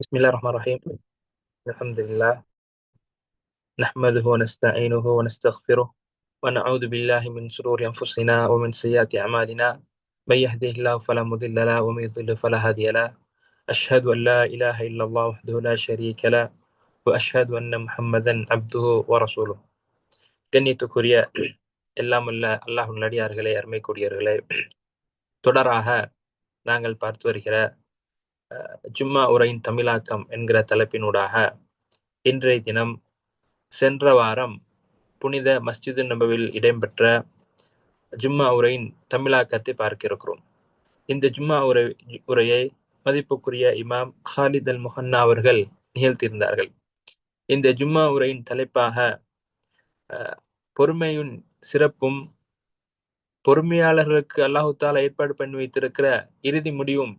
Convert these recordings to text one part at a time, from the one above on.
بسم الله الرحمن الرحيم. الحمد لله. نحمده ونستعينه ونستغفره ونعوذ بالله من شرور أنفسنا ومن سيئات أعمالنا. من يهده الله فلا مضل له ومن يضلل فلا هادي له. أشهد أن لا إله إلا الله وحده لا شريك له وأشهد أن محمدا عبده ورسوله. கண்ணியத்துக்குரிய எல்லாமல்ல அல்லாஹ் நடிகார்களே அருமைக்குரியர்களே தொடராக நாங்கள் பார்த்து வருகிற ஜும்மா உரையின் தமிழாக்கம் என்கிற தலைப்பினூடாக இன்றைய தினம் சென்ற வாரம் புனித மஸ்ஜிது நபவில் இடம்பெற்ற ஜும்மா உரையின் தமிழாக்கத்தை பார்க்க இருக்கிறோம் இந்த ஜும்மா உரை உரையை மதிப்புக்குரிய இமாம் ஹாலித் அல் முஹன்னா அவர்கள் நிகழ்த்தியிருந்தார்கள். இந்த ஜும்மா உரையின் தலைப்பாக அஹ், பொறுமையின் சிறப்பும் பொறுமையாளர்களுக்கு அல்லாஹு தாலா ஏற்பாடு பண்ணி வைத்திருக்கிற இறுதி முடிவும்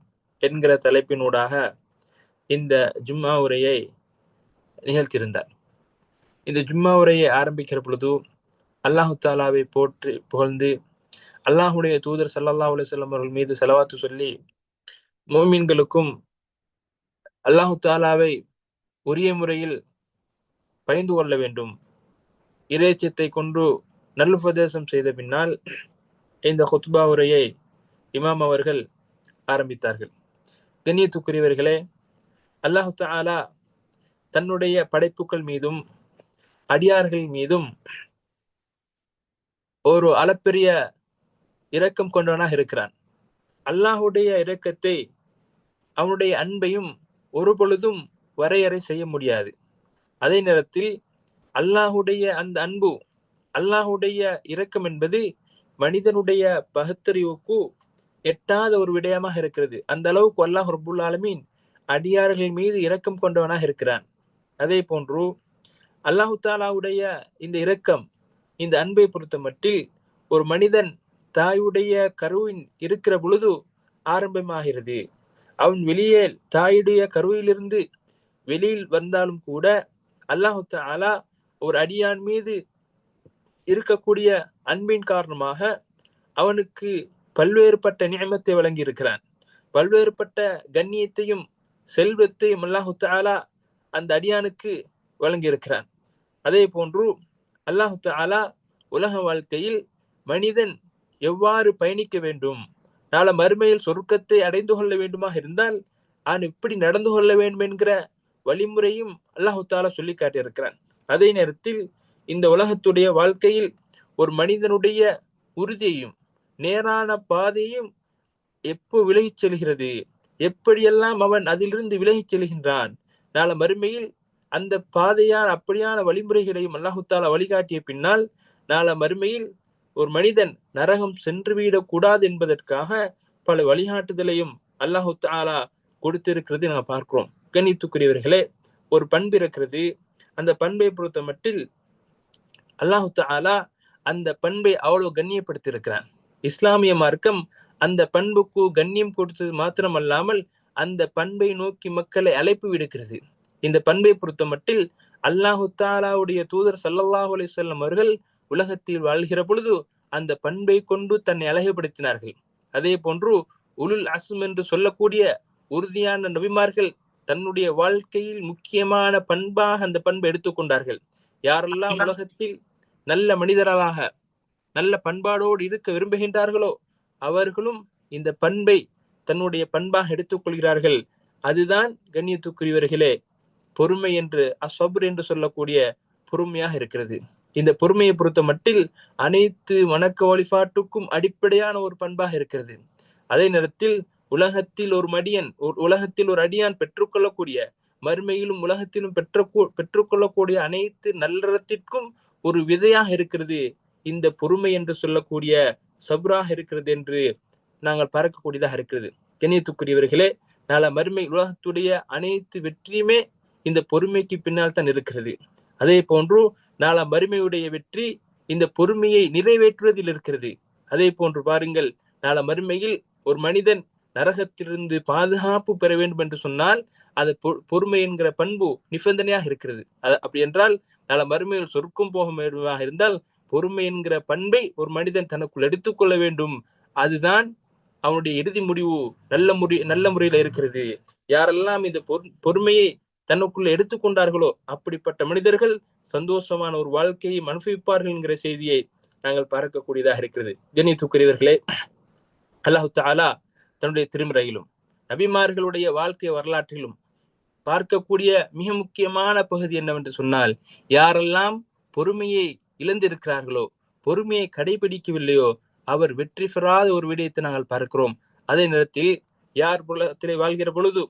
என்கிற தலைப்பினூடாக இந்த ஜும்மா உரையை நிகழ்த்தியிருந்தார். இந்த ஜும்மா உரையை ஆரம்பிக்கிற பொழுது அல்லாஹு தாலாவை போற்றி புகழ்ந்து அல்லாஹுடைய தூதர் ஸல்லல்லாஹு அலுவலம் அவர்கள் மீது செலவாத்து சொல்லி மோமீன்களுக்கும் அல்லாஹு தாலாவை உரிய முறையில் பயந்து கொள்ள வேண்டும். இறைச்சத்தை கொண்டு நல்லுபதேசம் செய்த பின்னால் இந்த ஹுத்பா உரையை இமாம் அவர்கள் ஆரம்பித்தார்கள். கண்ணியத்துக்குரியவர்களே அல்லாஹு தாலா தன்னுடைய படைப்புகள் மீதும் அடியார்கள் மீதும் ஒரு அளப்பெரிய இரக்கம் கொண்டவனாக இருக்கிறான். அல்லாஹுடைய இரக்கத்தை அவனுடைய அன்பையும் ஒரு பொழுதும் வரையறை செய்ய முடியாது. அதே நேரத்தில் அல்லாஹுடைய அந்த அன்பு அல்லாஹுடைய இரக்கம் என்பது மனிதனுடைய பகுத்தறிவுக்கு எட்டாத ஒரு விடயமாக இருக்கிறது. அந்த அளவுக்கு அல்லாஹ் ரபுல் ஆலமீன் அடியார்கள் மீது இரக்கம் கொண்டவனாக இருக்கிறான். அதே போன்று அல்லாஹு தாலாவுடைய இந்த இரக்கம் இந்த அன்பை பொறுத்த மட்டில் ஒரு மனிதன் தாயுடைய கருவின் இருக்கிற பொழுது ஆரம்பமாகிறது. அவன் வெளியே தாயுடைய கருவிலிருந்து வெளியில் வந்தாலும் கூட அல்லாஹு தாலா ஒரு அடியான் மீது இருக்கக்கூடிய அன்பின் காரணமாக அவனுக்கு பல்வேறுபட்ட நியமத்தை வழங்கி இருக்கிறான் பல்வேறுபட்ட கண்ணியத்தையும் செல்வத்தையும் அல்லாஹு தாலா அந்த அடியானுக்கு வழங்கி இருக்கிறான் அதே போன்று அல்லாஹு தாலா உலக வாழ்க்கையில் மனிதன் எவ்வாறு பயணிக்க வேண்டும்? நாள மறுமையில் சொர்க்கத்தை அடைந்து கொள்ள வேண்டுமாக இருந்தால் அவன் இப்படி நடந்து கொள்ள வேண்டும் என்கிற வழிமுறையும் அல்லாஹு தாலா சொல்லி காட்டியிருக்கிறான். அதே நேரத்தில் இந்த உலகத்துடைய வாழ்க்கையில் ஒரு மனிதனுடைய உறுதியையும் நேரான பாதையும் எப்போ விலகிச் செல்கிறது? எப்படியெல்லாம் அவன் அதிலிருந்து விலகிச் செல்கின்றான்? நாள மறுமையில் அந்த பாதையான அப்படியான வழிமுறைகளையும் அல்லாஹுத்தால வழிகாட்டிய பின்னால் நாள மறுமையில் ஒரு மனிதன் நரகம் சென்று விடக்கூடாது என்பதற்காக பல வழிகாட்டுதலையும் அல்லாஹு தாலா கொடுத்திருக்கிறது நாங்கள் பார்க்கிறோம். கணித்துக்குரியவர்களே ஒரு பண்பு இருக்கிறது. அந்த பண்பை பொறுத்த மட்டில் அல்லாஹு தாலா அந்த பண்பை அவ்வளவு கண்ணியப்படுத்தி இருக்கிறான் இஸ்லாமிய மார்க்கம் அந்த பண்புக்கு கண்ணியம் கொடுத்தது மாத்திரமல்லாமல் அந்த பண்பை நோக்கி மக்களை அழைப்பு விடுக்கிறது. இந்த பண்பை பொறுத்த மட்டில் அல்லாஹு தாலாவுடைய தூதர் சல்லல்லாஹு அலைஹி வஸல்லம் அவர்கள் உலகத்தில் வாழ்கிற பொழுது அந்த பண்பை கொண்டு தன்னை அழகுபடுத்தினார்கள். அதே போன்று உலுல் அஸ்ம் என்று சொல்லக்கூடிய உறுதியான நபிமார்கள் தன்னுடைய வாழ்க்கையில் முக்கியமான பண்பாக அந்த பண்பை எடுத்துக்கொண்டார்கள் யாரெல்லாம் உலகத்தில் நல்ல மனிதர்களாக நல்ல பண்பாடோடு இருக்க விரும்புகின்றார்களோ? அவர்களும் இந்த பண்பை தன்னுடைய பண்பாக எடுத்துக்கொள்கிறார்கள். அதுதான் கண்ணியத்துக்குரியவர்களே பொறுமை என்று அஸ்வபர் என்று சொல்லக்கூடிய பொறுமையாக இருக்கிறது. இந்த பொறுமையை பொறுத்த மட்டில் அனைத்து வணக்க வழிபாட்டுக்கும் அடிப்படையான ஒரு பண்பாக இருக்கிறது. அதே நேரத்தில் உலகத்தில் ஒரு மடியன் ஒரு உலகத்தில் ஒரு அடியான் பெற்றுக்கொள்ளக்கூடிய மறுமையிலும் உலகத்திலும் பெற்ற பெற்றுக்கொள்ளக்கூடிய அனைத்து நல்லறத்திற்கும் ஒரு விதையாக இருக்கிறது. இந்த பொறுமை என்று சொல்லக்கூடிய சப்ராக இருக்கிறது என்று நாங்கள் பார்க்கக்கூடியதாக இருக்கிறது. கண்ணியத்துக்குரியவர்களே நாள மறுமை உலகத்துடைய அனைத்து வெற்றியுமே இந்த பொறுமைக்கு பின்னால் தான் இருக்கிறது. அதே போன்று நாள மறுமையுடைய வெற்றி இந்த பொறுமையை நிறைவேற்றுவதில் இருக்கிறது. அதே போன்று பாருங்கள் நாள மறுமையில் ஒரு மனிதன் நரகத்திலிருந்து பாதுகாப்பு பெற வேண்டும் என்று சொன்னால் அது பொ- பொறுமை என்கிற பண்பு நிபந்தனையாக இருக்கிறது. அது அப்படி என்றால் நாள மறுமையில் சொர்க்கம் போக வேண்டுமாக இருந்தால் பொறுமை என்கிற பண்பை ஒரு மனிதன் தனக்குள் எடுத்துக்கொள்ள வேண்டும். அதுதான் அவனுடைய இறுதி முடிவு. நல்ல முறை நல்ல முறையில இருக்கிறது. யாரெல்லாம் இந்த பொறுமையை தன்னுக்குள்ள எடுத்துக்கொண்டார்களோ அப்படிப்பட்ட மனிதர்கள் சந்தோஷமான ஒரு வாழ்க்கையை அனுபவிப்பார்கள் என்கிற செய்தியை நாங்கள் பார்க்கக்கூடியதாக இருக்கிறது. கணித்துக்குரியவர்களே அல்லாஹு தாலா தன்னுடைய திருமுறையிலும் நபிமார்களுடைய வாழ்க்கை வரலாற்றிலும் பார்க்கக்கூடிய மிக முக்கியமான பகுதி என்னவென்று சொன்னால் யாரெல்லாம் பொறுமையை இழந்திருக்கிறார்களோ? பொறுமையை கடைபிடிக்கவில்லையோ? அவர் வெற்றி பெறாத ஒரு விடயத்தை நாங்கள் பார்க்கிறோம். அதே நேரத்தில் யார் உலகத்திலே வாழ்கிற பொழுது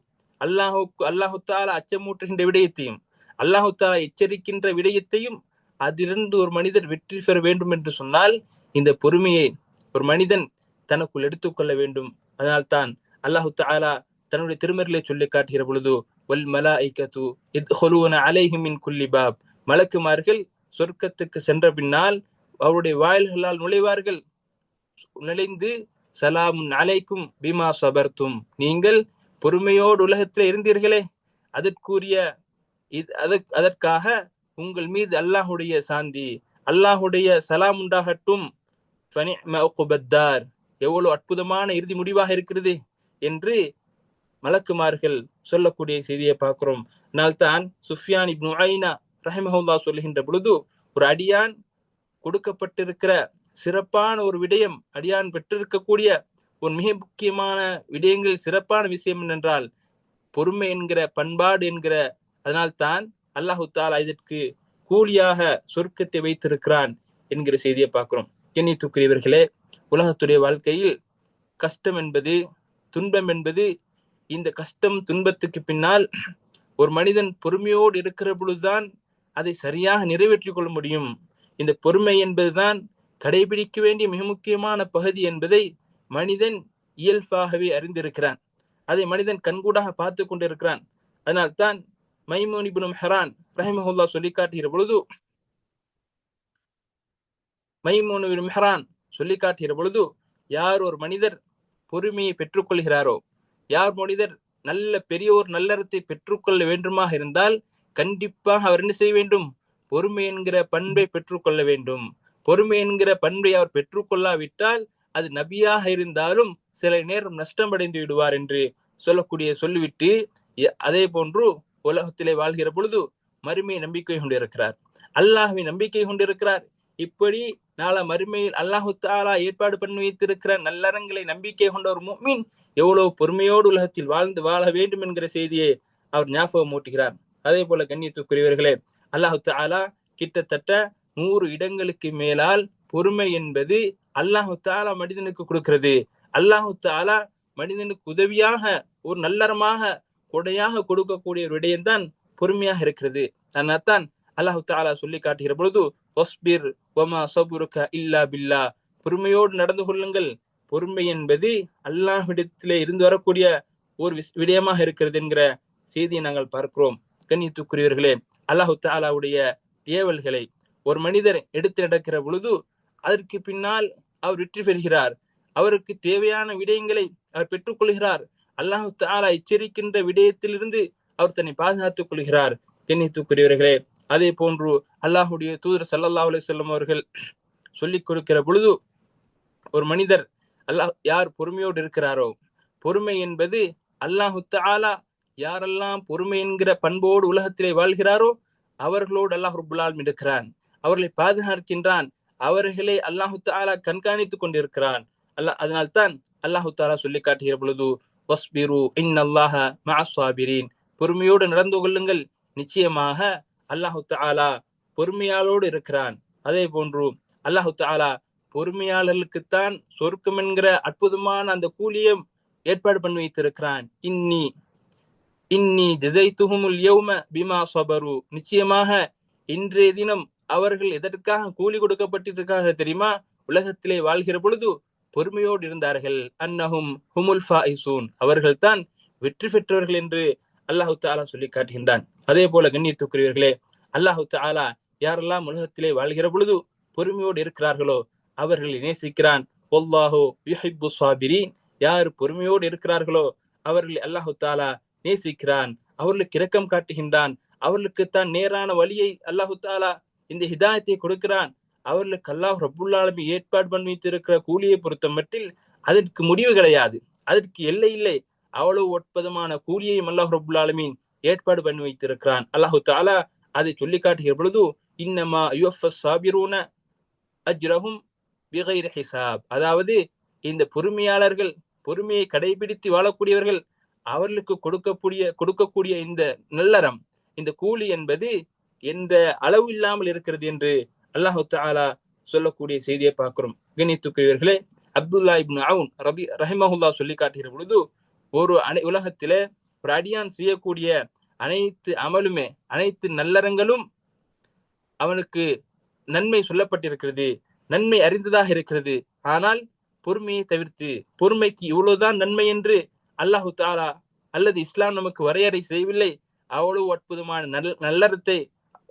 அல்லாஹுக்கு அல்லாஹு தாலா அச்சமூட்டுகின்ற விடயத்தையும் அல்லாஹுத்தால எச்சரிக்கின்ற விடயத்தையும் அதிலிருந்து ஒரு மனிதர் வெற்றி பெற வேண்டும் என்று சொன்னால் இந்த பொறுமையை ஒரு மனிதன் தனக்குள் எடுத்துக்கொள்ள வேண்டும். அதனால்தான் அல்லாஹு தாலா தன்னுடைய திருமறைகளை சொல்லி காட்டுகிற பொழுது வல் மலாய்கத்து இத்ஹுலூன அலைஹிமின் குல்லி பாப். மலக்குமார்கள் சொர்க்கத்துக்கு சென்ற பின்னால் அவருடைய வாயில்களால் நுழைவார்கள். நுழைந்து சலாம் அலைக்கும் பீமா சபர்த்தும். நீங்கள் பொறுமையோடு உலகத்தில் இருந்தீர்களே. அதற்குரிய அதற்காக உங்கள் மீது அல்லாஹுடைய சாந்தி அல்லாஹுடைய சலாம் உண்டாகட்டும். எவ்வளவு அற்புதமான இறுதி முடிவாக இருக்கிறது என்று மலக்குமார்கள் சொல்லக்கூடிய செய்தியை பார்க்கிறோம். நாள்தான் சுஃபியான் இப்னு ஐனா ரஹிமஹுல்லா சொல்லுகின்ற பொழுது ஒரு அடியான் கொடுக்கப்பட்டிருக்கிற சிறப்பான ஒரு விடயம் அடியான் பெற்றிருக்கக்கூடிய ஒரு மிக முக்கியமான விடயங்கள் சிறப்பான விஷயம் என்னென்றால் பொறுமை என்கிற பண்பாடு என்கிற அதனால் தான் அல்லாஹு தாலா இதற்கு கூலியாக சொர்க்கத்தை வைத்திருக்கிறான் என்கிற செய்தியை பார்க்கிறோம். எண்ணித்துக்குரியவர்களே உலகத்துடைய வாழ்க்கையில் கஷ்டம் என்பது துன்பம் என்பது இந்த கஷ்டம் துன்பத்துக்கு பின்னால் ஒரு மனிதன் பொறுமையோடு இருக்கிற பொழுதுதான் அதை சரியாக நிறைவேற்றிக் கொள்ள முடியும். இந்த பொறுமை என்பதுதான் கடைபிடிக்க வேண்டிய மிக முக்கியமான பகுதி என்பதை மனிதன் இயல்பாகவே அறிந்திருக்கிறான். அதை மனிதன் கண்கூடாக பார்த்து கொண்டிருக்கிறான். அதனால் தான் மைமோனி ஹெரான் ரஹிமஹுல்லா சொல்லி காட்டுகிற பொழுது மைமோனு ஹெரான் சொல்லி காட்டுகிற பொழுது யார் ஒரு மனிதர் பொறுமையை பெற்றுக்கொள்கிறாரோ யார் மனிதர் நல்ல பெரிய ஒரு நல்லறத்தை பெற்றுக்கொள்ள வேண்டுமாக இருந்தால் கண்டிப்பாக அவர் என்ன செய்ய வேண்டும்? பொறுமை என்கிற பண்பை பெற்றுக்கொள்ள வேண்டும். பொறுமை என்கிற பண்பை அவர் பெற்றுக்கொள்ளாவிட்டால் அது நபியாக இருந்தாலும் சில நேரம் நஷ்டம் அடைந்து விடுவார் என்று சொல்லக்கூடிய சொல்லிவிட்டு அதே போன்று உலகத்திலே வாழ்கிற பொழுது மறுமையை நம்பிக்கை கொண்டிருக்கிறார். அல்லாஹுவை நம்பிக்கை கொண்டிருக்கிறார். இப்படி நாள மறுமையில் அல்லாஹு தாலா ஏற்பாடு பண்ணி வைத்திருக்கிற நல்லறங்களை நம்பிக்கை கொண்ட ஒரு மீன் எவ்வளவு பொறுமையோடு உலகத்தில் வாழ்ந்து வாழ வேண்டும் என்கிற செய்தியை அவர் ஞாபகம் மூட்டுகிறார் அதே போல கண்ணியத்துக்குரியவர்களே அல்லாஹு தாலா கிட்டத்தட்ட நூறு இடங்களுக்கு மேலால் பொறுமை என்பது அல்லாஹு தாலா மனிதனுக்கு கொடுக்கிறது. அல்லாஹு தாலா மனிதனுக்கு உதவியாக ஒரு நல்லறமாக கொடையாக கொடுக்கக்கூடிய ஒரு விடயம்தான் பொறுமையாக இருக்கிறது. அதனால்தான் அல்லாஹு தாலா சொல்லி காட்டுகிற பொழுது ஒஸ்பிர் ஒமா சபுருக்க இல்லா பில்லா. பொறுமையோடு நடந்து கொள்ளுங்கள். பொறுமை என்பது அல்லாஹ்விடத்திலே இருந்து வரக்கூடிய ஒரு விடயமாக இருக்கிறது என்கிற செய்தியை நாங்கள் பார்க்கிறோம். கண்ணியத்துக்குரியவர்களே அல்லாஹு தாலாவுடைய ஏவல்களை ஒரு மனிதர் எடுத்து நடக்கிற பொழுது அதற்கு பின்னால் அவர் வெற்றி பெறுகிறார். அவருக்கு தேவையான விடயங்களை அவர் பெற்றுக்கொள்கிறார் அல்லாஹு தாலா எச்சரிக்கின்ற விடயத்திலிருந்து அவர் தன்னை பாதுகாத்துக் கொள்கிறார். கண்ணியத்துக்குரியவர்களே அதே போன்று அல்லாஹுடைய தூதர் சல்லல்லா அலி சொல்லம் அவர்கள் சொல்லிக் கொடுக்கிற பொழுது ஒரு மனிதர் அல்லாஹ் யார் பொறுமையோடு இருக்கிறாரோ? பொறுமை என்பது அல்லாஹு தாலா யாரெல்லாம் பொறுமை என்கிற பண்போடு உலகத்திலே வாழ்கிறாரோ அவர்களோடு அல்லாஹ் ருபுல்லால் இருக்கிறான். அவர்களை பாதுகாக்கின்றான். அவர்களை அல்லாஹு தாலா கண்காணித்துக் கொண்டிருக்கிறான். அல்லாஹ் அதனால்தான் அல்லாஹு தாலா சொல்லி காட்டுகிற பொழுது வஸ்பிரு இன் அல்லாஹ மாஸ்வாபிரீன் பொறுமையோடு நடந்து கொள்ளுங்கள். நிச்சயமாக அல்லாஹு தாலா பொறுமையாளோடு இருக்கிறான். அதே போன்று அல்லாஹு தாலா பொறுமையாளர்களுக்குத்தான் சொர்க்கம் என்கிற அற்புதமான அந்த கூலியம் ஏற்பாடு பண்ணி வைத்திருக்கிறான். இன்னி இன்னி ஜெசைத்துஹுமுல் யௌம பிமா சபரு. நிச்சயமாக இன்றைய தினம் அவர்கள் எதற்காக கூலி கொடுக்கப்பட்டிருக்காங்க தெரியுமா? உலகத்திலே வாழ்கிற பொழுது பொறுமையோடு இருந்தார்கள். அன்னஹும் ஹுமுல் ஃபாயிசூன். அவர்கள் தான் வெற்றி பெற்றவர்கள் என்று அல்லாஹு தாலா சொல்லி காட்டுகின்றான். அதே போல கண்ணியத்துக்குரியவர்களே அல்லாஹு தாலா யாரெல்லாம் உலகத்திலே வாழ்கிற பொழுது பொறுமையோடு இருக்கிறார்களோ அவர்களை நேசிக்கிறான். ஒல்லாஹோ யார் பொறுமையோடு இருக்கிறார்களோ அவர்களை அல்லாஹு தாலா நேசிக்கிறான். அவர்களுக்கு இரக்கம் காட்டுகின்றான். அவர்களுக்கு தான் நேரான வழியை அல்லாஹு தாலா இந்த ஹிதாயத்தை கொடுக்கிறான். அவர்களுக்கு அல்லாஹ் ரபுல்லாலமி ஏற்பாடு பண்ணி வைத்திருக்கிற கூலியை பொறுத்த மட்டில் அதற்கு முடிவு கிடையாது. அதற்கு எல்லை இல்லை. அவ்வளவு ஒற்பதமான கூலியையும் அல்லாஹ் ரபுல் ஏற்பாடு பண்ணி வைத்திருக்கிறான். அல்லாஹு தாலா அதை சொல்லி காட்டுகிற பொழுது இன்னமா யுஃபஸ் சாபிரூன அஜ்ரஹும் பிகைர் ஹிசாப் அதாவது இந்த பொறுமையாளர்கள் பொறுமையை கடைபிடித்து வாழக்கூடியவர்கள் அவர்களுக்கு கொடுக்கக்கூடிய கொடுக்கக்கூடிய இந்த நல்லறம் இந்த கூலி என்பது எந்த அளவு இல்லாமல் இருக்கிறது என்று அல்லாஹு தாலா சொல்லக்கூடிய செய்தியை பார்க்கிறோம். கணித்துக்குரியவர்களே அப்துல்லா இப்னு அவுன் ரபி ரஹிமஹுல்லா சொல்லி காட்டுகிற பொழுது ஒரு அனை உலகத்தில் ஒரு அடியான் செய்யக்கூடிய அனைத்து அமலுமே அனைத்து நல்லறங்களும் அவனுக்கு நன்மை சொல்லப்பட்டிருக்கிறது நன்மை அறிந்ததாக இருக்கிறது. ஆனால் பொறுமையை தவிர்த்து பொறுமைக்கு இவ்வளவுதான் நன்மை என்று அல்லாஹு தாலா அல்லது இஸ்லாம் நமக்கு வரையறை செய்யவில்லை அவ்வளவு அற்புதமான நல் நல்லறத்தை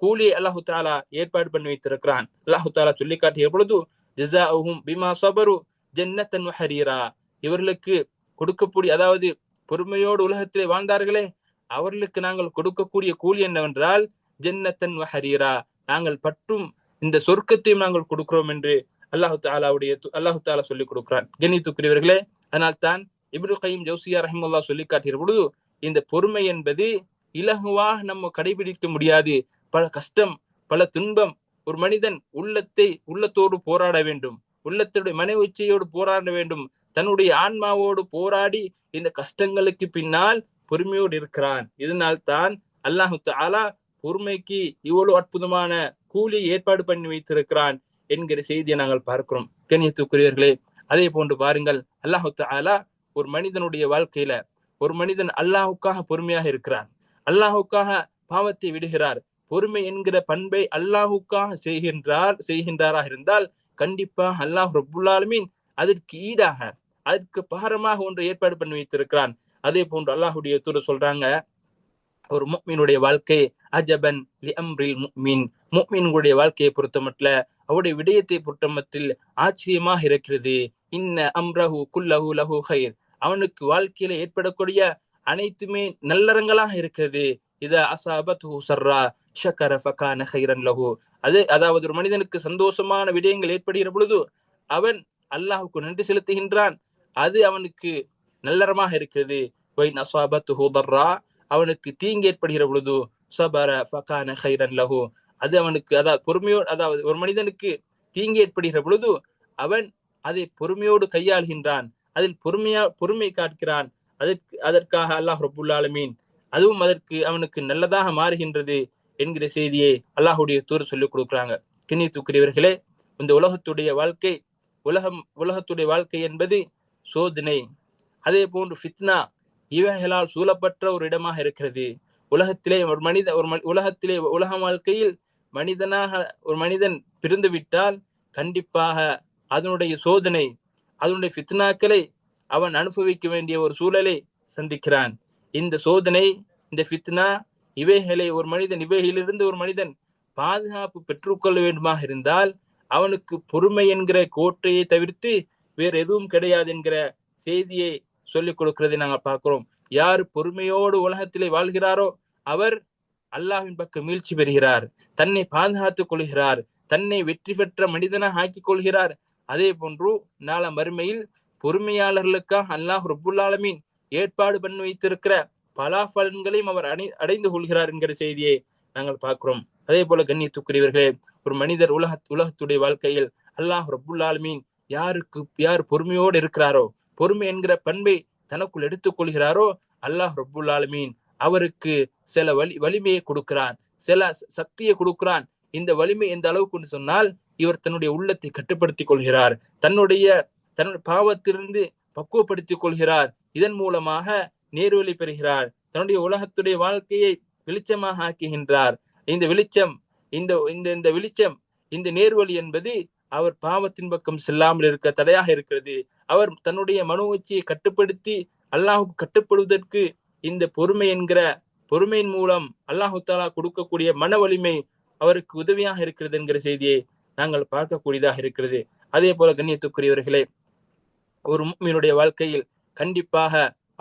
கூலி அல்லாஹு தாலா ஏற்பாடு பண்ணி வைத்திருக்கிறான். அல்லாஹு தாலா சொல்லி காட்டிய பொழுது ஜிசாஹும் பிமா சபரு ஜென்னத்தன் ஹரீரா இவர்களுக்கு கொடுக்கக்கூடிய அதாவது பொறுமையோடு உலகத்திலே வாழ்ந்தார்களே அவர்களுக்கு நாங்கள் கொடுக்கக்கூடிய கூலி என்னவென்றால் ஜென்னத்தன் ஹரீரா நாங்கள் பற்றும் இந்த சொர்க்கத்தையும் நாங்கள் கொடுக்கிறோம் என்று அல்லாஹு தாலாவுடைய அல்லாஹு தாலா சொல்லிக் கொடுக்கிறான். கணித்துக்குரியவர்களே அதனால் தான் இப்ரு கையும் ஜவுசியா ரஹிமுல்லா சொல்லி காட்டுகிற பொழுது இந்த பொறுமை என்பது இலகுவாக நம்ம கடைபிடிக்க முடியாது. பல கஷ்டம் பல துன்பம் ஒரு மனிதன் உள்ளத்தை உள்ளத்தோடு போராட வேண்டும். உள்ளத்துடைய மன உச்சையோடு போராட வேண்டும். தன்னுடைய ஆன்மாவோடு போராடி இந்த கஷ்டங்களுக்கு பின்னால் பொறுமையோடு இருக்கிறான். இதனால் தான் அல்லாஹு தாலா பொறுமைக்கு இவ்வளவு அற்புதமான கூலி ஏற்பாடு பண்ணி வைத்திருக்கிறான் என்கிற செய்தியை நாங்கள் பார்க்கிறோம். கண்ணியத்துக்குரியவர்களே அதே போன்று பாருங்கள். அல்லாஹு தாலா ஒரு மனிதனுடைய வாழ்க்கையில ஒரு மனிதன் அல்லாஹுக்காக பொறுமையாக இருக்கிறார் அல்லாஹுக்காக பாவத்தை விடுகிறார். பொறுமை என்கிற பண்பை அல்லாஹுக்காக செய்கின்றார் செய்கின்றாராக இருந்தால் கண்டிப்பாக அல்லாஹ் ரபுல்லாலுமீன் அதற்கு ஈடாக அதற்கு பகரமாக ஒன்று ஏற்பாடு பண்ணி வைத்திருக்கிறான். அதே போன்று அல்லாஹுடைய தூர சொல்றாங்க ஒரு முக்மீனுடைய வாழ்க்கை அஜபன் முக்மீன். முக்மீன்களுடைய வாழ்க்கையை பொறுத்தமட்டில் அவருடைய விடயத்தை பொறுத்தமட்டில் ஆச்சரியமாக இருக்கிறது. இன்ன அம்ரஹு குல்லஹு லஹு ஹைர் அவனுக்கு வாழ்க்கையில ஏற்படக்கூடிய அனைத்துமே நல்லறங்களாக இருக்கிறது. இத அசாபத் சர்ரா ஷக்கர ஃபகான ஹைரன் லஹு. அது அதாவது ஒரு மனிதனுக்கு சந்தோஷமான விடயங்கள் ஏற்படுகிற பொழுது அவன் அல்லாஹுக்கு நன்றி செலுத்துகின்றான். அது அவனுக்கு நல்லறமாக இருக்கிறது. ஒய் அசாபத் ஹூதர்ரா அவனுக்கு தீங்கு ஏற்படுகிற பொழுது சபர ஃபகான ஹைரன் லஹு. அது அவனுக்கு அதாவது பொறுமையோடு அதாவது ஒரு மனிதனுக்கு தீங்கு ஏற்படுகிற பொழுது அவன் அதை பொறுமையோடு கையாளுகின்றான். அதில் பொறுமையா பொறுமை காட்கிறான் அதற்கு அதற்காக அல்லாஹ் ரபுல்லாலமீன் அதுவும் அதற்கு அவனுக்கு நல்லதாக மாறுகின்றது என்கிற செய்தியை அல்லாஹுடைய தூர் சொல்லிக் கொடுக்குறாங்க. கிண்ணி தூக்குரியவர்களே இந்த உலகத்துடைய வாழ்க்கை உலகம் உலகத்துடைய வாழ்க்கை என்பது சோதனை. அதே போன்று ஃபித்னா இவைகளால் சூழப்பட்ட ஒரு இடமாக இருக்கிறது. உலகத்திலே ஒரு மனித ஒரு உலகத்திலே உலக வாழ்க்கையில் மனிதனாக ஒரு மனிதன் பிரிந்துவிட்டால் கண்டிப்பாக அதனுடைய சோதனை அதனுடைய ஃபித்னாக்களை அவன் அனுபவிக்க வேண்டிய ஒரு சூழலை சந்திக்கிறான். இந்த சோதனை இந்த ஃபித்னா இவைகளை ஒரு மனிதன் இவைகளிலிருந்து ஒரு மனிதன் பாதுகாப்பு பெற்றுக்கொள்ள வேண்டுமாக இருந்தால் அவனுக்கு பொறுமை என்கிற கோட்டையை தவிர்த்து வேறு எதுவும் கிடையாது என்கிற செய்தியை சொல்லிக் கொடுக்கிறதை நாங்கள் பார்க்கிறோம். யார் பொறுமையோடு உலகத்திலே வாழ்கிறாரோ அவர் அல்லாஹின் பக்கம் மீழ்ச்சி பெறுகிறார். தன்னை பாதுகாத்துக் கொள்கிறார். தன்னை வெற்றி பெற்ற மனிதனாக ஆக்கிக் கொள்கிறார். அதே போன்று நாள மறுமையில் பொறுமையாளர்களுக்காக அல்லாஹ் ரபுல்லாலமீன் ஏற்பாடு பண்ணி வைத்திருக்கிற பலாபலன்களையும் அவர் அணி அடைந்து கொள்கிறார் என்கிற செய்தியை நாங்கள் பார்க்கிறோம். அதே போல கண்ணியத்துக்குரியவர்களே ஒரு மனிதர் உலக உலகத்துடைய வாழ்க்கையில் அல்லாஹ் ரபுல்லாலமீன் யாருக்கு யார் பொறுமையோடு இருக்கிறாரோ பொறுமை என்கிற பண்பை தனக்குள் எடுத்துக் கொள்கிறாரோ அல்லாஹ் ரபுல்லாலமீன் அவருக்கு சில வலி வலிமையை கொடுக்கிறான். சில சக்தியை கொடுக்கிறான். இந்த வலிமை எந்த அளவுக்கு சொன்னால் இவர் தன்னுடைய உள்ளத்தை கட்டுப்படுத்திக் கொள்கிறார். தன்னுடைய தன்னுடைய பாவத்திலிருந்து பக்குவப்படுத்திக் கொள்கிறார். இதன் மூலமாக நேர்வழி பெறுகிறார். தன்னுடைய உலகத்துடைய வாழ்க்கையை வெளிச்சமாக ஆக்குகின்றார். இந்த வெளிச்சம் இந்த இந்த இந்த வெளிச்சம் இந்த நேர்வழி என்பது அவர் பாவத்தின் பக்கம் செல்லாமல் இருக்க தடையாக இருக்கிறது. அவர் தன்னுடைய மனோச்சியை கட்டுப்படுத்தி அல்லாஹுக்கு கட்டுப்படுவதற்கு இந்த பொறுமை என்கிற பொறுமையின் மூலம் அல்லாஹு தாலா கொடுக்கக்கூடிய மன வலிமை அவருக்கு உதவியாக இருக்கிறது என்கிற செய்தியை நாங்கள் பார்க்கக்கூடியதாக இருக்கிறது. அதே போல கண்ணியத்துக்குரியவர்களே ஒரு மீனுடைய வாழ்க்கையில் கண்டிப்பாக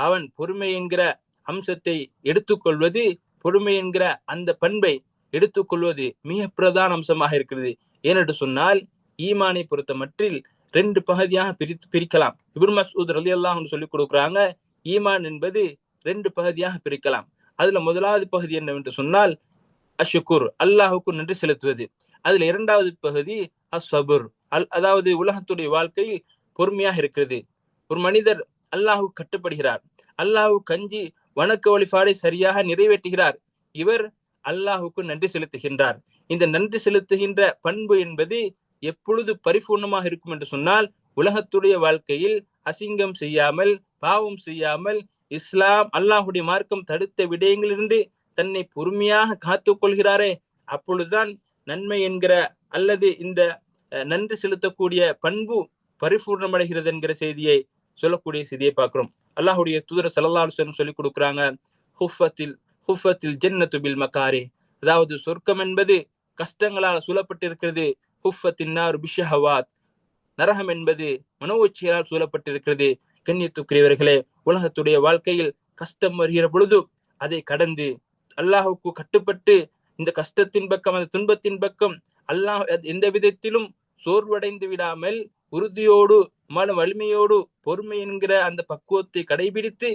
அவன் பொறுமை என்கிற அம்சத்தை எடுத்துக்கொள்வது பொறுமை என்கிற அந்த பண்பை எடுத்துக்கொள்வது மிக பிரதான அம்சமாக இருக்கிறது. ஏனென்று சொன்னால் ஈமானை பொறுத்த மட்டில் ரெண்டு பகுதியாக பிரித்து பிரிக்கலாம். இபுர் மசூத் அலி அல்லாஹ் சொல்லிக் கொடுக்குறாங்க ஈமான் என்பது ரெண்டு பகுதியாக பிரிக்கலாம். அதுல முதலாவது பகுதி என்னவென்று சொன்னால் அஷுக்குர் அல்லாஹுக்கு நன்றி செலுத்துவது. அதுல இரண்டாவது பகுதி அஸ்வபுர் அல் அதாவது உலகத்துடைய வாழ்க்கையில் பொறுமையாக இருக்கிறது. ஒரு மனிதர் அல்லாஹு கட்டுப்படுகிறார். அல்லாஹு கஞ்சி வணக்க வழிபாடை சரியாக நிறைவேற்றுகிறார். இவர் அல்லாஹுக்கு நன்றி செலுத்துகின்றார். இந்த நன்றி செலுத்துகின்ற பண்பு என்பது எப்பொழுது பரிபூர்ணமாக இருக்கும் என்று சொன்னால் உலகத்துடைய வாழ்க்கையில் அசிங்கம் செய்யாமல் பாவம் செய்யாமல் இஸ்லாம் அல்லாஹுடைய மார்க்கம் தடுத்த விடயங்களிலிருந்து தன்னை பொறுமையாக காத்துக் கொள்கிறாரே அப்பொழுதுதான் நன்மை என்கிற அல்லது இந்த நன்றி செலுத்தக்கூடிய பண்பு பரிபூர்ணமடைகிறது என்கிற செய்தியை சொல்லக்கூடிய செய்தியை பார்க்கிறோம். அல்லாஹுடைய தூதர் சல்லா சொல்லிக் கொடுக்குறாங்க ஹுஃபத்தில் ஹுஃபத்தில் ஜென்னத்து பில் மக்காரே அதாவது சொர்க்கம் என்பது கஷ்டங்களால் சூழப்பட்டிருக்கிறது. ஹுஃபத்தின்னார் பிஷஹவாத் நரகம் என்பது மனோச்சியால் சூழப்பட்டிருக்கிறது. கண்ணியத்துக்குரியவர்களே உலகத்துடைய வாழ்க்கையில் கஷ்டம் வருகிற பொழுது அதை கடந்து அல்லாஹுக்கு கட்டுப்பட்டு இந்த கஷ்டத்தின் பக்கம் அந்த துன்பத்தின் பக்கம் அல்லாஹ் எந்த விதத்திலும் சோர்வடைந்து விடாமல் உறுதியோடு மன வலிமையோடு பொறுமை என்கிற அந்த பக்குவத்தை கடைபிடித்து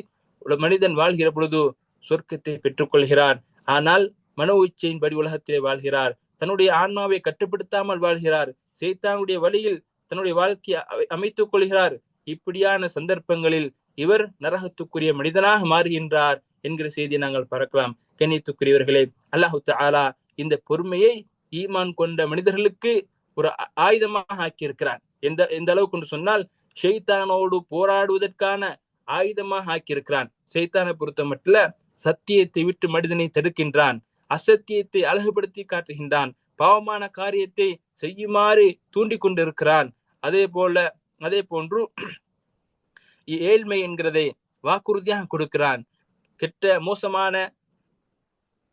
மனிதன் வாழ்கிற பொழுது சொர்க்கத்தை பெற்றுக்கொள்கிறான். ஆனால் மன உச்சையின்படி உலகத்திலே வாழ்கிறார். தன்னுடைய ஆன்மாவை கட்டுப்படுத்தாமல் வாழ்கிறார். சைத்தானுடைய வழியில் தன்னுடைய வாழ்க்கையை அமைத்துக் கொள்கிறார். இப்படியான சந்தர்ப்பங்களில் இவர் நரகத்துக்குரிய மனிதனாக மாறுகின்றார் என்கிற செய்தியை நாங்கள் பார்க்கலாம். கணித்துக்குரியவர்களே அல்லாஹு தாலா இந்த பொறுமையை ஈமான் கொண்ட மனிதர்களுக்கு ஒரு ஆயுதமாக ஆக்கியிருக்கிறார். எந்த எந்த அளவுக்கு என்று சொன்னால் ஷெய்தானோடு போராடுவதற்கான ஆயுதமாக ஆக்கியிருக்கிறான். ஷெய்தானை பொறுத்த மட்டும் சத்தியத்தை விட்டு மனிதனை தடுக்கின்றான். அசத்தியத்தை அழகுபடுத்தி காட்டுகின்றான். பாவமான காரியத்தை செய்யுமாறு தூண்டிக் கொண்டிருக்கிறான். அதே போல அதே போன்று ஏழ்மை என்கிறதை வாக்குறுதியாக கொடுக்கிறான். கெட்ட மோசமான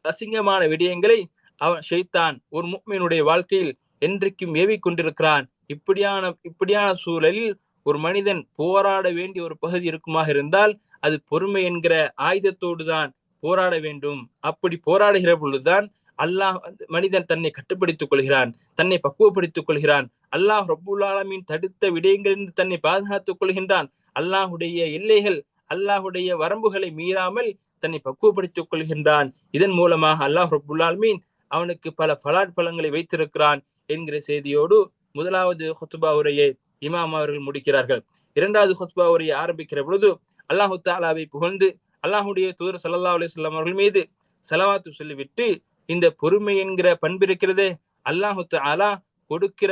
அசிங்கமான விடயங்களை அவன் செய்தான் ஒரு முக்மீனுடைய வாழ்க்கையில் என்றைக்கும் ஏவி கொண்டிருக்கிறான் இப்படியான இப்படியான சூழலில் ஒரு மனிதன் போராட வேண்டிய ஒரு பகுதி இருக்குமாக இருந்தால் அது பொறுமை என்கிற ஆயுதத்தோடு தான் போராட வேண்டும். அப்படி போராடுகிற பொழுதுதான் அல்லாஹ் மனிதன் தன்னை கட்டுப்படுத்திக் கொள்கிறான் தன்னை பக்குவப்படுத்திக் கொள்கிறான். அல்லாஹ் ரபுல்லாலமின் தடுத்த விடயங்களிலிருந்து தன்னை பாதுகாத்துக் கொள்கின்றான். அல்லாஹுடைய எல்லைகள் அல்லாஹுடைய வரம்புகளை மீறாமல் தன்னை பக்குவப்படுத்திக் கொள்கின்றான் இதன் மூலமாக அல்லாஹ் ரபுல்லால்மீன் அவனுக்கு பல பலாட்பலங்களை வைத்திருக்கிறான் என்கிற செய்தியோடு முதலாவது ஹொத்துபா உரையை இமாம் அவர்கள் முடிக்கிறார்கள். இரண்டாவது ஹொத்பா உரையை ஆரம்பிக்கிற பொழுது அல்லாஹு தாலாவை புகழ்ந்து அல்லாஹுடைய தூதர் சல்லா அலிஸ்லாம் அவர்கள் மீது செலவாத்து சொல்லிவிட்டு இந்த பொறுமை என்கிற பண்பு இருக்கிறதே அல்லாஹு தாலா கொடுக்கிற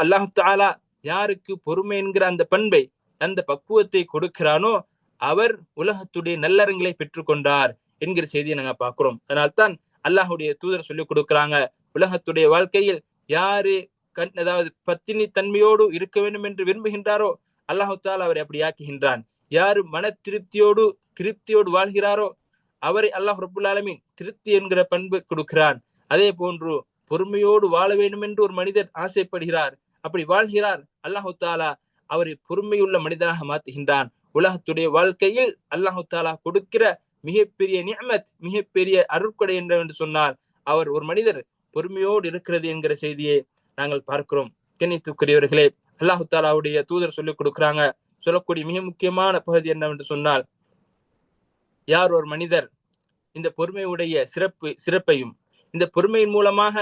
அல்லாஹு தாலா யாருக்கு பொறுமை என்கிற அந்த பண்பை அந்த பக்குவத்தை கொடுக்கிறானோ அவர் உலகத்துடைய நல்லறங்களை பெற்றுக்கொண்டார் என்கிற செய்தியை நாங்க பார்க்கிறோம். அதனால்தான் அல்லாஹுடைய தூதர் சொல்லிக் கொடுக்கிறாங்க உலகத்துடைய வாழ்க்கையில் யாரு கண் அதாவது பத்தினி தன்மையோடு இருக்க வேண்டும் என்று விரும்புகின்றாரோ அல்லாஹு அவரை அப்படி ஆக்குகின்றான். யாரு மன திருப்தியோடு திருப்தியோடு வாழ்கிறாரோ அவரை அல்லாஹ் ரபுல் ஆலமின் திருப்தி என்கிற பண்பு கொடுக்கிறான். அதே போன்று பொறுமையோடு வாழ வேண்டும் என்று ஒரு மனிதர் ஆசைப்படுகிறார் அப்படி வாழ்கிறார் அல்லாஹு தாலா அவரை பொறுமையுள்ள மனிதனாக மாற்றுகின்றான். உலகத்துடைய வாழ்க்கையில் அல்லாஹு தாலா கொடுக்கிற மிகப்பெரிய நியமத் மிகப்பெரிய அருட்கொடை என்று சொன்னால் அவர் ஒரு மனிதர் பொறுமையோடு இருக்கிறது என்கிற செய்தியை நாங்கள் பார்க்கிறோம். கண்ணித்துக்குரியவர்களே அல்லாஹு தாலாவுடைய தூதர் சொல்லிக் கொடுக்குறாங்க. சொல்லக்கூடிய மிக முக்கியமான பகுதி என்னவென்று சொன்னால் யார் ஒரு மனிதர் இந்த பொறுமையுடைய சிறப்பு சிறப்பையும் இந்த பொறுமையின் மூலமாக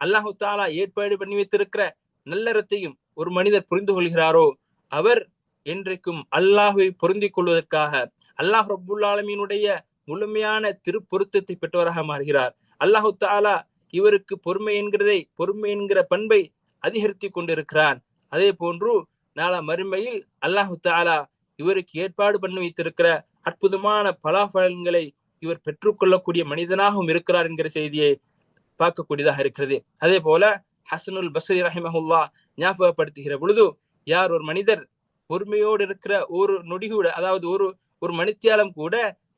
அல்லாஹு தாலா ஏற்பாடு பண்ணி வைத்திருக்கிற நல்லறத்தையும் ஒரு மனிதர் புரிந்து கொள்கிறாரோ அவர் என்றைக்கும் அல்லாஹுவை பொருந்திக் கொள்வதற்காக அல்லாஹ் ரபுல்லாலமீனுடைய முழுமையான திருப்பொருத்தத்தை பெற்றவராக மாறுகிறார். அல்லாஹு தாலா இவருக்கு பொறுமை என்கிறதை பொறுமை என்கிற பண்பை அதிகரித்து கொண்டிருக்கிறான். அதே போன்று நாளா மறுமையில் அல்லாஹு தாலா இவருக்கு ஏற்பாடு பண்ணி வைத்திருக்கிற அற்புதமான பலாபலன்களை இவர் பெற்றுக்கொள்ளக்கூடிய மனிதனாகவும் இருக்கிறார் என்கிற செய்தியை பார்க்கக்கூடியதாக இருக்கிறது. அதே போல ஹசனுல் பஸ்ரி ரஹிமஹுல்லா ஞாபகப்படுத்துகிற பொழுது யார் ஒரு மனிதர் பொறுமையோடு இருக்கிற ஒரு நொடி கூட அதாவது ஒரு ஒரு மணித்தியாலம் கூட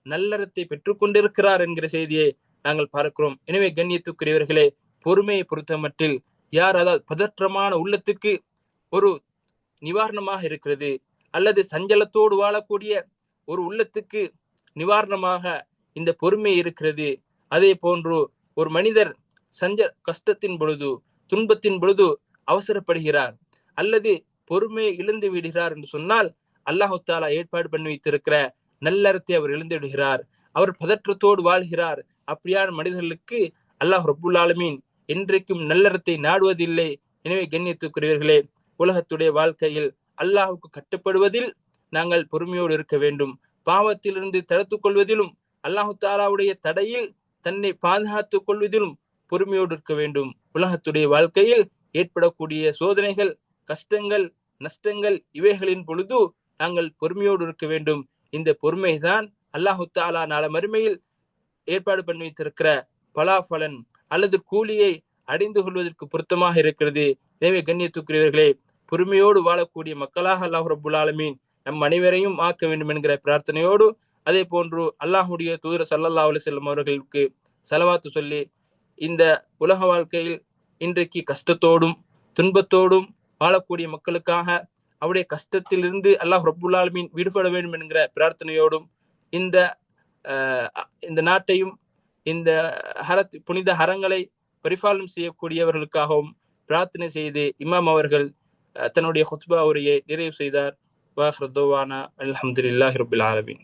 நல்லறத்தை பெற்றுக்கொண்டிருக்கிறார் என்கிற செய்தியை நாங்கள் பார்க்கிறோம். எனவே கண்ணியத்துக்குரியவர்களே பொறுமையை பொறுத்த மட்டில் யார் அதாவது பதற்றமான உள்ளத்துக்கு ஒரு நிவாரணமாக இருக்கிறது அல்லது சஞ்சலத்தோடு வாழக்கூடிய ஒரு உள்ளத்துக்கு நிவாரணமாக இந்த பொறுமை இருக்கிறது அதே போன்று ஒரு மனிதர் சஞ்ச கஷ்டத்தின் பொழுது துன்பத்தின் பொழுது அவசரப்படுகிறார் அல்லது பொறுமையை இழந்து விடுகிறார் என்று சொன்னால் அல்லாஹு தாலா ஏற்பாடு பண்ணி வைத்திருக்கிற நல்லறத்தை அவர் இழந்து விடுகிறார். அவர் பதற்றத்தோடு வாழ்கிறார். அப்படியான மனிதர்களுக்கு அல்லாஹ் ரபுல் ஆலமீன் என்றைக்கும் நல்லறத்தை நாடுவதில்லை. எனவே கண்ணியத்துக்குரியவர்களே உலகத்துடைய வாழ்க்கையில் அல்லாஹுக்கு கட்டுப்படுவதில் நாங்கள் பொறுமையோடு இருக்க வேண்டும். பாவத்திலிருந்து தடுத்துக் கொள்வதிலும் அல்லாஹு தாலாவுடைய தடையில் தன்னை பாதுகாத்துக் கொள்வதிலும் பொறுமையோடு இருக்க வேண்டும். உலகத்துடைய வாழ்க்கையில் ஏற்படக்கூடிய சோதனைகள் கஷ்டங்கள் நஷ்டங்கள் இவைகளின் பொழுது நாங்கள் பொறுமையோடு இருக்க வேண்டும். இந்த பொறுமைதான் அல்லாஹு தாலா நாள மறுமையில் ஏற்பாடு பண்ணி வைத்திருக்கிற பலாபலன் அல்லது கூலியை அடைந்து கொள்வதற்கு பொருத்தமாக இருக்கிறது. எனவே கண்ணியத்துக்குரியவர்களே பொறுமையோடு வாழக்கூடிய மக்களாக அல்லாஹ் ரபுல் ஆலமீன் நம் அனைவரையும் ஆக்க வேண்டும் என்கிற பிரார்த்தனையோடு அதே போன்று அல்லாஹுடைய தூதர் சல்லல்லா அலி செல்லம் அவர்களுக்கு செலவாத்து சொல்லி இந்த உலக வாழ்க்கையில் இன்றைக்கு கஷ்டத்தோடும் துன்பத்தோடும் வாழக்கூடிய மக்களுக்காக அவருடைய கஷ்டத்திலிருந்து அல்லாஹ் ரபுல்லாலுமின் விடுபட வேண்டும் என்கிற பிரார்த்தனையோடும் இந்த இந்த நாட்டையும் இந்த ஹரத் புனித ஹரங்களை பரிபாலனம் செய்யக்கூடியவர்களுக்காகவும் பிரார்த்தனை செய்து இமாம் அவர்கள் தன்னுடைய ஹுத்பா உரையை நிறைவு செய்தார். வாஹ்ரதோவானா அலமதுல்லாஹி ரபுல் ஆலமின்.